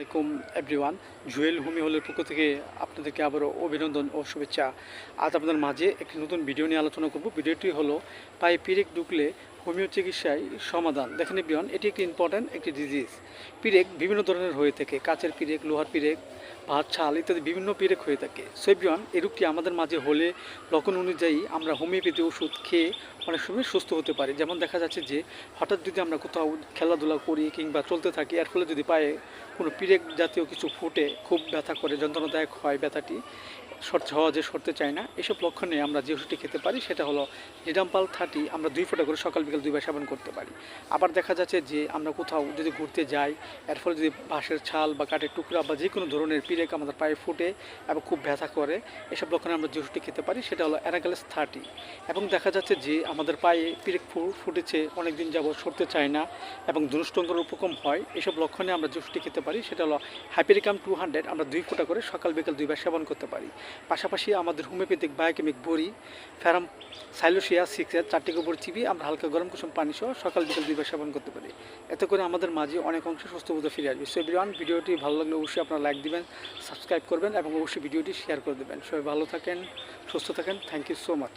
আলাইকুম এভরিওয়ান জুয়েল হোমি হলের পক্ষ থেকে আপনাদেরকে আবারও অভিনন্দন ও শুভেচ্ছা। আজ আপনাদের মাঝে একটি নতুন ভিডিও নিয়ে আলোচনা করব। ভিডিওটি হলো, পায়ে পিরেক ঢুকলে হোমিও চিকিৎসায় সমাধান। দেখেন এভরিওয়ান, এটি একটি ইম্পর্ট্যান্ট একটি ডিজিজ পিরেক বিভিন্ন ধরনের হয়ে থাকে। কাচের পিরেক, লোহার পিরেক, ভাত, ছাল ইত্যাদি বিভিন্ন পিরেক হয়ে থাকে। সো এভরিওয়ান এই রোগটি আমাদের মাঝে হলে লক্ষণ অনুযায়ী আমরা হোমিওপ্যাথি ওষুধ খেয়ে অনেক সময় সুস্থ হতে পারি। যেমন দেখা যাচ্ছে যে, হঠাৎ যদি আমরা কোথাও খেলাধুলা করি কিংবা চলতে থাকি, এর ফলে যদি পায়ে কোনো পিরেক জাতীয় কিছু ফুটে, খুব ব্যথা করে, যন্ত্রণাদায়ক হয় ব্যথাটি সর সহজে সরতে চায় না, এসব লক্ষণে আমরা যে ওষুধটি খেতে পারি, সেটা হলো নিডাম্পাল থার্টি, আমরা দুই ফোঁটা করে সকাল বিকাল দুইবার সেবন করতে পারি। আবার দেখা যাচ্ছে যে আমরা কোথাও যদি ঘুরতে যাই, এর ফলে যদি বাঁশের ছাল বা কাঠের টুকরা বা যে কোনো ধরনের পিরেক আমাদের পায়ে ফুটে এবং খুব ব্যথা করে, এসব লক্ষণে আমরা যে ওষুধটি খেতে পারি সেটা হলো অ্যানাগালেস থার্টি এবং দেখা যাচ্ছে যে আমাদের পায়ে পিরেক ফুটেছে অনেক দিন যাবত সরতে চায় না এবং দুষ্টঙ্গের উপকম হয়, এসব লক্ষণে আমরা যে ওষুধটি খেতে পারি সেটা হলো হাইপেরিকাম টু হান্ড্রেড আমরা দুই ফোঁটা করে সকাল বিকাল দুইবার সেবন করতে পারি। পাশাপাশি আমাদের হোমিওপ্যাথিক বায়োকেমিক বড়ি ফ্যারাম সাইলোসিয়া সিক্সের চারটি গোবর চিবি আমরা হালকা গরম কুসুম পানি সহ সকাল বিকাল দুইবার সেবন করতে পারি। এতে করে আমাদের মাঝে অনেক অংশ সুস্থ বোধ ফিরে আসবে। সো এভরিওয়ান ভিডিওটি ভালো লাগলে অবশ্যই আপনারা লাইক দিবেন সাবস্ক্রাইব করবেন এবং অবশ্যই ভিডিওটি শেয়ার করে দেবেন। সবাই ভালো থাকেন, সুস্থ থাকেন। Thank you so much